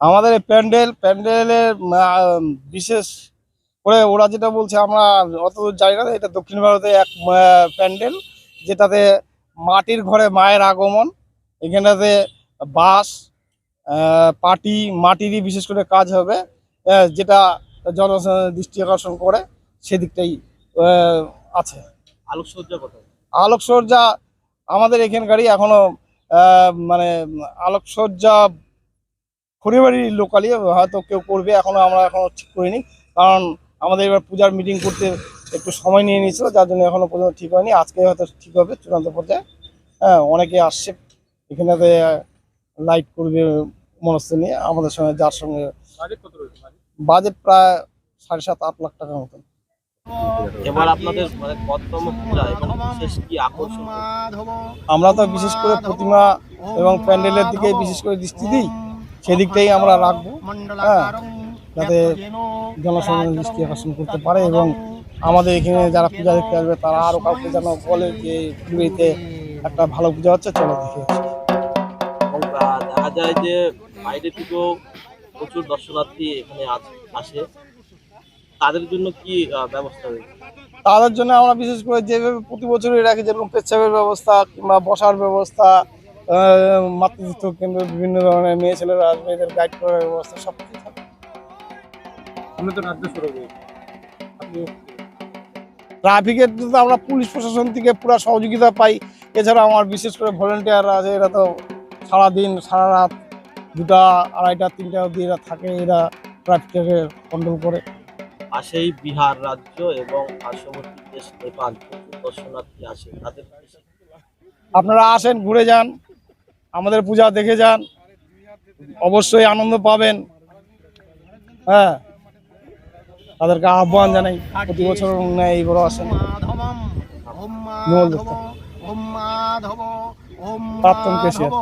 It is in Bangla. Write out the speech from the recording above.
আমাদের এই প্যান্ডেল প্যান্ডেলের বিশেষ করে ওরা যেটা বলছে আমরা অত জানি না এটা দক্ষিণ ভারতে এক প্যান্ডেল যেটাতে মাটির ঘরে মায়ের আগমন এখানটাতে আহ, পাটি মাটিরই বিশেষ করে কাজ হবে যেটা জন দৃষ্টি আকর্ষণ করে সেদিকটাই আছে। আলোকসজ্জা কোথায়? আলোকসজ্জা আমাদের এখানকারই এখনও মানে আলোকসজ্জা খড়িবাড়ির লোকালি হয়তো কেউ করবে এখনও আমরা এখনও ঠিক করিনি। কারণ আমাদের এবার পূজার মিটিং করতে একটু সময় নিয়ে নিয়েছিল যার জন্য এখনও পর্যন্ত ঠিক হয়নি। আজকে হয়তো ঠিক হবে চূড়ান্ত পর্যায়ে। হ্যাঁ অনেকে আসছে এখানেতে লাইট করবে মনস্থ নিয়ে আমাদের সঙ্গে যার সঙ্গে বাজেট বাজেট প্রায় সাড়ে সাত আট লাখ টাকার মতন। এবার আপনাদের মানে কততম পূজা এবং বিশেষ কি আকর্ষণ? আমরা তো বিশেষ করে প্রতিমা এবং প্যান্ডেলের দিকে বিশেষ করে দৃষ্টি দিই। সেদিকটাই আমরা রাখব। হ্যাঁ যাতে জনসাধারণ দৃষ্টি আকর্ষণ করতে পারে এবং আমাদের এখানে যারা পূজা দেখতে আসবে তারা আরও কাউকে যেন বলে যে পুরীতে একটা ভালো পূজা হচ্ছে চলো দেখে দেখা যায় যে বাইরে থেকেও প্রচুর দর্শনার্থী এখানে আস- আসে। তাদের জন্য কি ব্যবস্থা রয়েছে? তাদের জন্য আমরা বিশেষ করে যেভাবে প্রতি বছরই রাখি যেরকম পেচ্ছাপের ব্যবস্থা কিংবা বসার ব্যবস্থা মাতৃত্ব কেন্দ্র বিভিন্ন ধরনের মেয়ে ছেলেরা আসবে এদের গাইড করার ব্যবস্থা সব কিছু থাকে সামনে তো রাজ্য সড়ক ট্রাফিকের তো আমরা পুলিশ প্রশাসন থেকে পুরো সহযোগিতা পাই। এছাড়া আমার বিশেষ করে ভলেন্টিয়ার আছে এরা তো সারাদিন সারা রাত দুটা আড়াইটা তিনটা অবধি এরা থাকে এরা ট্রাফিকটাকে কন্ট্রোল করে। পাশেই বিহার রাজ্য এবং পার্শ্ববর্তী দেশ নেপাল দর্শনার্থী আসে। তাদের আপনারা আসেন ঘুরে যান। আমাদের পূজা দেখে যান। অবশ্যই আনন্দ পাবেন। হ্যাঁ। তাদেরকে আহ্বান জানাই প্রতি বছর এই বড় আসেন। প্রাক্তন কেশিয়ার।